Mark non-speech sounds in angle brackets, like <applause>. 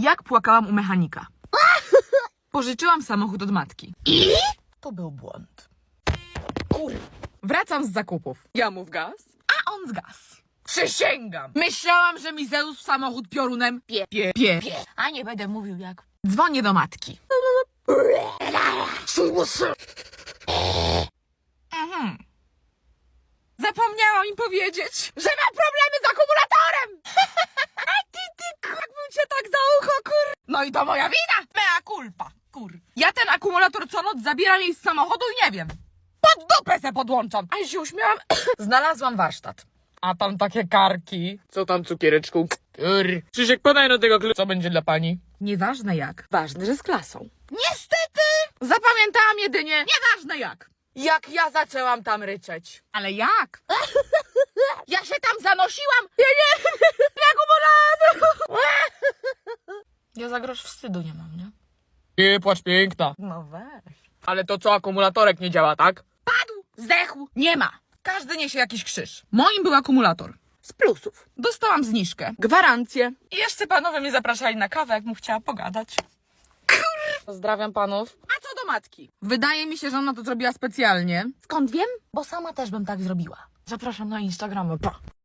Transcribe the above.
Jak płakałam u mechanika. <laughs> Pożyczyłam samochód od matki. To był błąd. Wracam z zakupów. Ja mu w gaz, a on z gaz. Przysięgam! Myślałam, że mi zeniósł samochód piorunem. Pie, pie, pie. A nie będę mówił jak. Dzwonię do matki. Mhm. Zapomniałam im powiedzieć, że mam problemy z akumulatorem! Ucho, kur... No i to moja wina! Mea culpa, kur. Ja ten akumulator co noc zabieram jej z samochodu i nie wiem. Pod dupę se podłączam. A się uśmiałam. <coughs> Znalazłam warsztat. A tam takie karki. Co tam, cukiereczku? Kur. Krzysiek, podaj na tego klucza. Co będzie dla pani? Nieważne jak. Ważne, że z klasą. Niestety! Zapamiętałam jedynie, nieważne jak. Jak ja zaczęłam tam ryczeć. Ale jak? <laughs> Ja się tam zanosiłam. Ja nie, akumulator. Ja za grosz wstydu nie mam, nie? Nie płacz piękna. No weź. Ale to co, akumulatorek nie działa, tak? Padł, zdechł, nie ma. Każdy niesie jakiś krzyż. Moim był akumulator. Z plusów. Dostałam zniżkę, gwarancję. I jeszcze panowie mnie zapraszali na kawę, jak mu chciała pogadać. Kur... Pozdrawiam panów. A co do matki? Wydaje mi się, że ona to zrobiła specjalnie. Skąd wiem? Bo sama też bym tak zrobiła. Zapraszam na Instagramy. Pa.